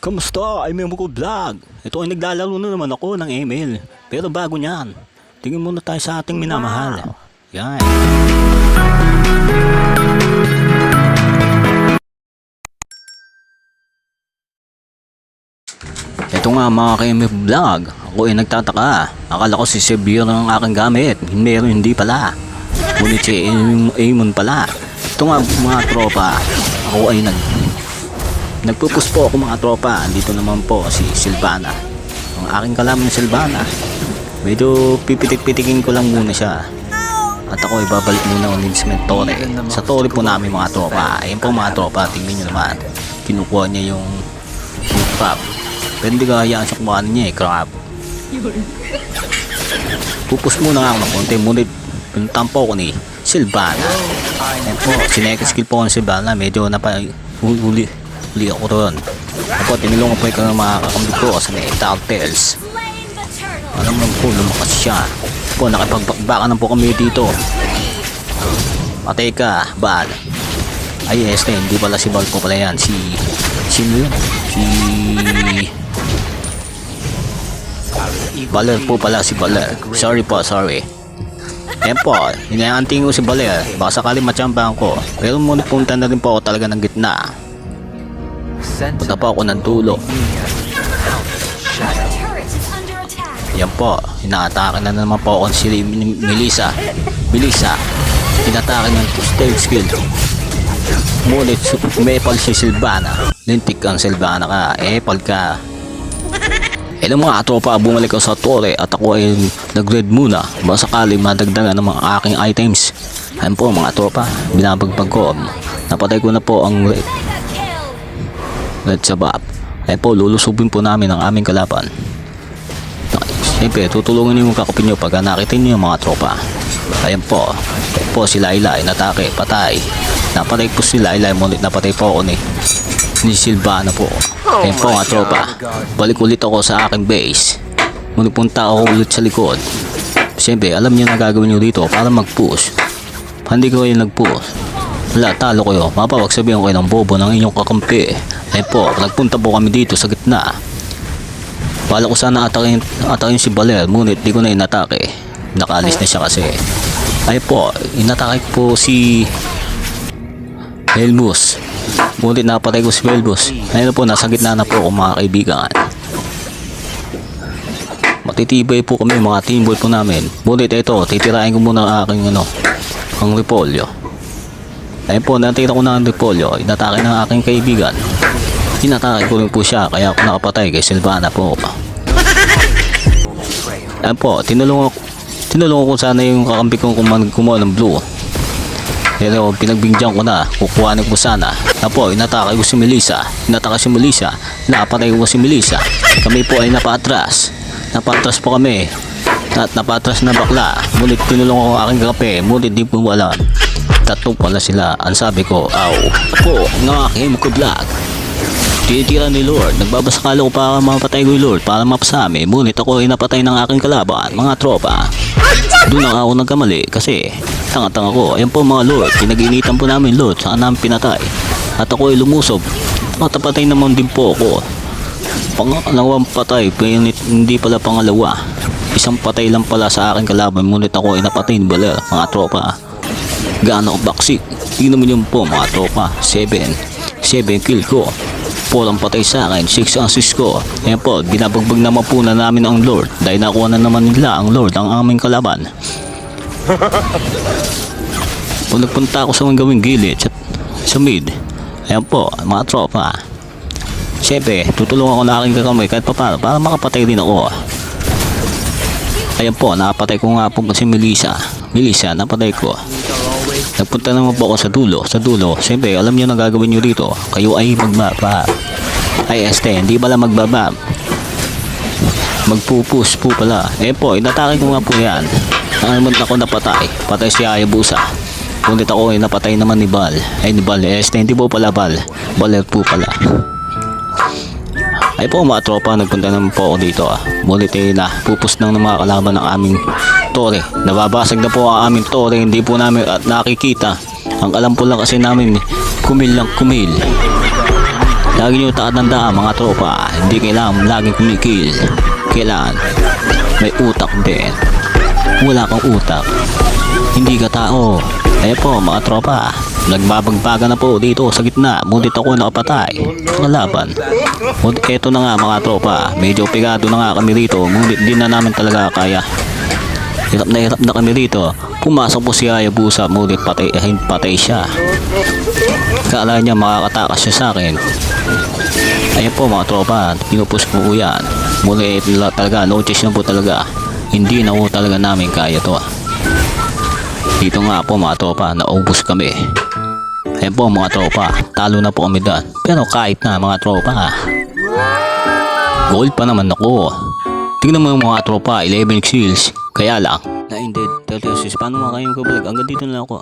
Kamusta? I'm Memo Vlog. Ito ay naglalaro na naman ako ng email. Pero bago niyan, tingin muna tayo sa ating minamahal. Yan. Ito nga mga ka-MF Vlog. Ako ay nagtataka. Akala ko si Severe ang aking gamit. Meron hindi pala. Ngunit si Am- Amon pala. Ito nga mga tropa. Ako ay nag Nagpupus po ako mga tropa. Dito naman po si Silvana. Ang aking kalaman na Silvana. Medyo pipitik-pitikin ko lang muna siya. At ako ay babalik muna ulit sa Torre. Sa Torre po namin mga tropa. Ayun po mga tropa. Tingnan nyo naman. Kinukuha niya yung, yung crab. Pero hindi ka hayaan sa kumain niya eh. Crab. Pupus muna nga ako ng konti. Ngunit pinuntahan po ako ni Silvana. Ayun po. Sineka skill po ako ni Silvana. Medyo napa... Huli, huli ako ron. Ako, tinulungan po ikaw ng mga kakambit ko sa may turtle. Alam mo po, lumakas siya. Po, nakipagbakbakan po kami dito. Patay ka, Bal. Ay, este, hindi pala si Bal po pala yan. Si... Sino yun? Si... Baler po pala si Baler. Sorry po, sorry. Ayan po, inaanting ko si Baler. Baka sakali matsambahan ko. Pero muna punta na rin po ako talaga ng gitna. Punta po ako ng attack. Yan po, inaatake na naman po ako si Melissa. Melissa, inatake ng stealth skill. Ngunit umepal si Silvana. Lintik ang Silvana ka, epal ka. Hello mga tropa, bumalik ako sa tore at ako ay nag-red muna. Baka sakali madagdagan ng mga aking items. Ayan po mga tropa, binabagbag ko. Napatay ko na po ang red sabap. Ayan po, lulusubin po namin ang aming kalaban. Siyempre, tutulungan niyo yung kakapin nyo pag nakita niyo yung mga tropa. Ayan po. Ayan po si Laila, inatake, patay. Napatay po si Laila, ngunit napatay po ako ni, ni Silvana po. Ayan po mga tropa. Balik ulit ako sa aking base. Ngunit punta ako ulit sa likod. Siyempre, alam niyo na gagawin niyo dito para mag-push. Hindi ko kayo nag-push. Wala, talo kayo. Mapawag sabihin ko kayo ng bobo ng inyong kakampi. Ayan po, nagpunta po kami dito sa gitna. Bala ko sana atakin, atakin si Baler, ngunit di ko na inatake. Nakaalis na siya kasi. Ay po, inatake po si Helmus. Ngunit napatay ko si Helmus. Ayun po, nasa gitna na po ako mga kaibigan. Matitibay po kami mga teamboy po namin. Ngunit ito, titirahin ko muna ang aking ano, ang repolyo. Ayun po, natira ko na ang repolyo. Inatake ng aking kaibigan. Inatake ko rin po siya, kaya ako nakapatay kay Silvana po. Ayun po, tinulungan ko, tinulungan ko sana yung kakampi kong kumuha ng blue. Pero pinagbingjan ko na, kukuhanin ko sana. Apo, inatake ko si Melissa. Inatake si Melissa. Napatay ko si Melissa. Kami po ay napatras. Napatras po kami. At napatras na bakla. Ngunit tinulungan ko ang aking kape. Ngunit di po alam. Tatlo pala sila. Ang sabi ko, aw. Apo, ng aking kudlag. Tinitira ni Lord. Nagbabasakalo ko para mapatay ko yung Lord para mapasami. Ngunit ako ay napatay ng aking kalaban, mga tropa. Doon na ako nagkamali kasi tanga-tanga ko. Ayan po mga Lord, pinag-initan po namin Lord, saan namin pinatay. At ako ay lumusob. Matapatay naman din po ako. Pangalawang patay, hindi pala pangalawa. Isang patay lang pala sa aking kalaban, ngunit ako ay napatay ni Baler, mga tropa. Gaano ako baksik? Tingnan mo yun po mga tropa. 7. 7 kill ko. 4 ang patay sa akin. 6 ang assist ko. Ayan po, binabagbag naman po na namin ang Lord. Dahil nakuha na naman nila ang Lord, ang aming kalaban. Kung nagpunta ako sa mga gawing gilid sa, sa mid. Ayan po, mga tropa. Siyempre, tutulungan ko na aking kakamay kahit pa paano para makapatay din ako. Ayan po, nakapatay ko nga po si Melissa. Melissa, napatay ko. Nagpunta naman po ako sa dulo. Sa dulo, siyempre, alam niyo na gagawin niyo dito. Kayo ay magbaba. Ay, este, hindi pala magbaba. Magpupus po pala. Eh po, inatake ko nga po yan. Naman ako napatay. Patay si Ayabusa. Ngunit ako ay napatay naman ni Bal. Ay, ni Bal. Este, hindi po pala Bal. Baler po pala. Ay po mga tropa, nagpunta naman po ako dito ah. Ngunit eh na, pupus ng mga kalaban ng aming tore. Nababasag na po ang aming tore, hindi po namin at nakikita. Ang alam po lang kasi namin, kumil lang kumil. Lagi nyo tatandaan mga tropa, hindi kailangan laging kumikil. Kailangan may utak din. Wala kang utak. Hindi ka tao. Ayan po mga tropa, nagbabagbaga na po dito sa gitna. Ngunit ako nakapatay. Kalaban. Ngunit eto na nga mga tropa, medyo pigado na nga kami dito. Ngunit di na namin talaga kaya. Hirap na hirap na kami dito. Pumasok po si Hayabusa, ngunit patay, eh, patay siya. Kala niya makakatakas siya sa akin. Ayan po mga tropa, pinupus ko po yan. Muli la- talaga, notice na po talaga. Hindi na po talaga namin kaya to. Dito nga po mga tropa, naubos kami. Ayan po mga tropa, talo na po kami doon. Pero kahit na mga tropa, gold pa naman ako. Tingnan mo yung mga tropa, 11 kills. Kaya lang, na-ended 36. Paano mga kayong kabalag? Hanggang dito na lang ako.